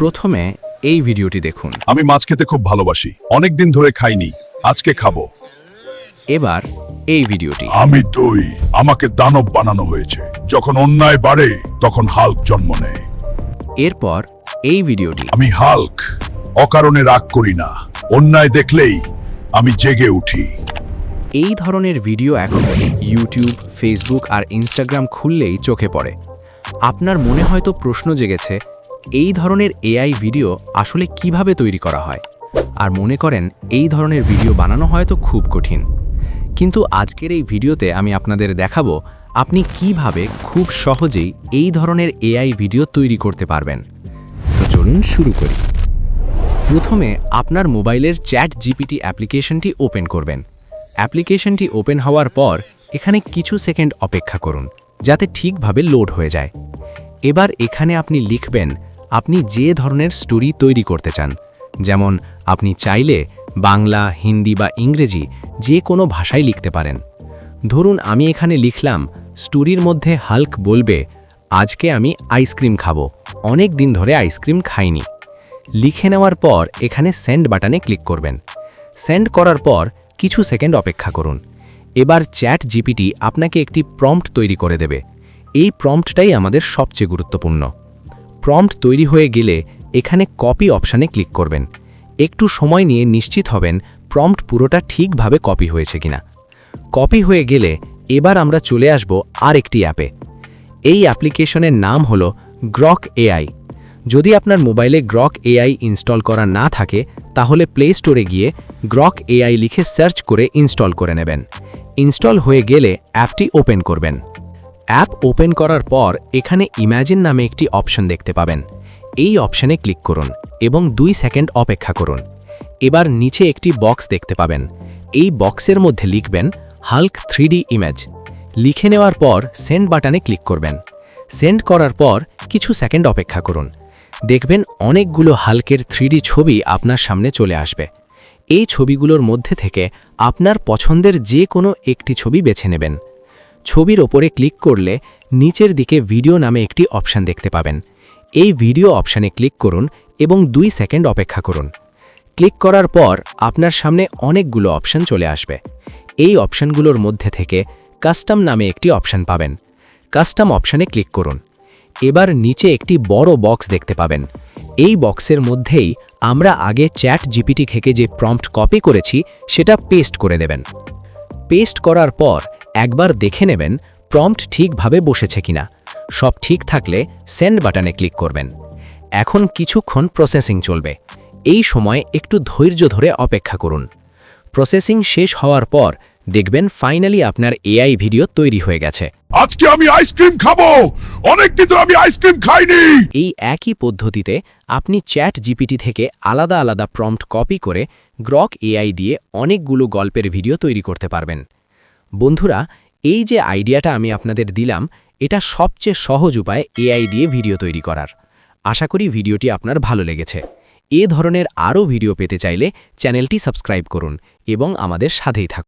প্রথমে এই ভিডিওটি দেখুন। আমি মাছ খেতে খুব ভালোবাসি। অনেক দিন ধরে খাইনি। আজকে খাব। এবার এই ভিডিওটি। আমি দই। আমাকে দানব বানানো হয়েছে। যখন অন্যায় বাড়ে তখন হাল্ক জন্ম নেয়। এরপর এই ভিডিওটি। আমি হাল্ক। অকারণে রাগ করি না। অন্যায় দেখলেই আমি জেগে উঠি। এই ধরনের ভিডিও এখন ইউটিউব ফেসবুক আর ইনস্টাগ্রাম খুললেই চোখে পড়ে। আপনার মনে হয়তো প্রশ্ন জেগেছে এই ধরনের এআই ভিডিও আসলে কীভাবে তৈরি করা হয়? আর মনে করেন, এই ধরনের ভিডিও বানানো হয়তো খুব কঠিন। কিন্তু আজকের এই ভিডিওতে আমি আপনাদের দেখাবো, আপনি কীভাবে খুব সহজেই এই ধরনের এআই ভিডিও তৈরি করতে পারবেন। তো চলুন শুরু করি। প্রথমে আপনার মোবাইলের চ্যাট জিপিটি অ্যাপ্লিকেশনটি ওপেন করবেন। অ্যাপ্লিকেশনটি ওপেন হওয়ার পর এখানে কিছু সেকেন্ড অপেক্ষা করুন, যাতে ঠিকভাবে লোড হয়ে যায়। এবার এখানে আপনি লিখবেন আপনি যে ধরনের স্টোরি তৈরি করতে চান, যেমন আপনি চাইলে বাংলা, হিন্দি বা ইংরেজি যে কোনো ভাষায় লিখতে পারেন। ধরুন আমি এখানে লিখলাম, স্টোরির মধ্যে হাল্ক বলবে, আজকে আমি আইসক্রিম খাব। অনেক দিন ধরে আইসক্রিম খাইনি। লিখে নেওয়ার পর এখানে সেন্ড বাটনে ক্লিক করবেন। সেন্ড করার পর কিছু সেকেন্ড অপেক্ষা করুন। এবার চ্যাট জিপিটি আপনাকে একটি প্রম্পট তৈরি করে দেবে। এই প্রম্পটটাই আমাদের সবচেয়ে গুরুত্বপূর্ণ। প্রম্পট তৈরি হয়ে গেলে এখানে কপি অপশানে ক্লিক করবেন। একটু সময় নিয়ে নিশ্চিত হবেন প্রম্পট পুরোটা ঠিকভাবে কপি হয়েছে কিনা। কপি হয়ে গেলে এবার আমরা চলে আসব আর একটি অ্যাপে। এই অ্যাপ্লিকেশনের নাম হলো গ্রক এআই যদি আপনার মোবাইলে গ্রক এআই ইনস্টল করা না থাকে, তাহলে প্লে স্টোরে গিয়ে গ্রক এআই লিখে সার্চ করে ইনস্টল করে নেবেন। ইনস্টল হয়ে গেলে অ্যাপটি ওপেন করবেন। অ্যাপ ওপেন করার পর এখানে ইম্যাজিন নামে একটি অপশন দেখতে পাবেন। এই অপশনে ক্লিক করুন এবং দুই সেকেন্ড অপেক্ষা করুন। এবার নিচে একটি বক্স দেখতে পাবেন। এই বক্সের মধ্যে লিখবেন, হাল্ক থ্রিডি ইমেজ। লিখে নেওয়ার পর সেন্ড বাটনে ক্লিক করবেন। সেন্ড করার পর কিছু সেকেন্ড অপেক্ষা করুন। দেখবেন অনেকগুলো হালকের থ্রিডি ছবি আপনার সামনে চলে আসবে। এই ছবিগুলোর মধ্যে থেকে আপনার পছন্দের যে কোনো একটি ছবি বেছে নেবেন। ছবির ওপরে ক্লিক করলে নিচের দিকে ভিডিও নামে একটি অপশান দেখতে পাবেন। এই ভিডিও অপশানে ক্লিক করুন এবং দুই সেকেন্ড অপেক্ষা করুন। ক্লিক করার পর আপনার সামনে অনেকগুলো অপশান চলে আসবে। এই অপশানগুলোর মধ্যে থেকে কাস্টম নামে একটি অপশান পাবেন। কাস্টম অপশানে ক্লিক করুন। এবার নিচে একটি বড় বক্স দেখতে পাবেন। এই বক্সের মধ্যেই আমরা আগে চ্যাট জিপিটি থেকে যে প্রম্পট কপি করেছি সেটা পেস্ট করে দেবেন। পেস্ট করার পর একবার দেখে নেবেন প্রম্পট ঠিকভাবে বসেছে কিনা। সব ঠিক থাকলে সেন্ড বাটনে ক্লিক করবেন। এখন কিছুক্ষণ প্রসেসিং চলবে। এই সময় একটু ধৈর্য ধরে অপেক্ষা করুন। প্রসেসিং শেষ হওয়ার পর দেখবেন ফাইনালি আপনার এআই ভিডিও তৈরি হয়ে গেছে। আজকে আমি আইসক্রিম খাব! অনেক দিন ধরে আমি আইসক্রিম খাইনি! এই একই পদ্ধতিতে আপনি চ্যাট জিপিটি থেকে আলাদা আলাদা প্রম্পট কপি করে গ্রক এআই দিয়ে অনেকগুলো গল্পের ভিডিও তৈরি করতে পারবেন। বন্ধুরা, এই যে আইডিয়াটা আমি আপনাদের দিলাম, এটা সবচেয়ে সহজ উপায় এআই দিয়ে ভিডিও তৈরি করার। আশা করি ভিডিওটি আপনার ভালো লেগেছে। এ ধরনের আরও ভিডিও পেতে চাইলে চ্যানেলটি সাবস্ক্রাইব করুন এবং আমাদের সাথেই থাকুন।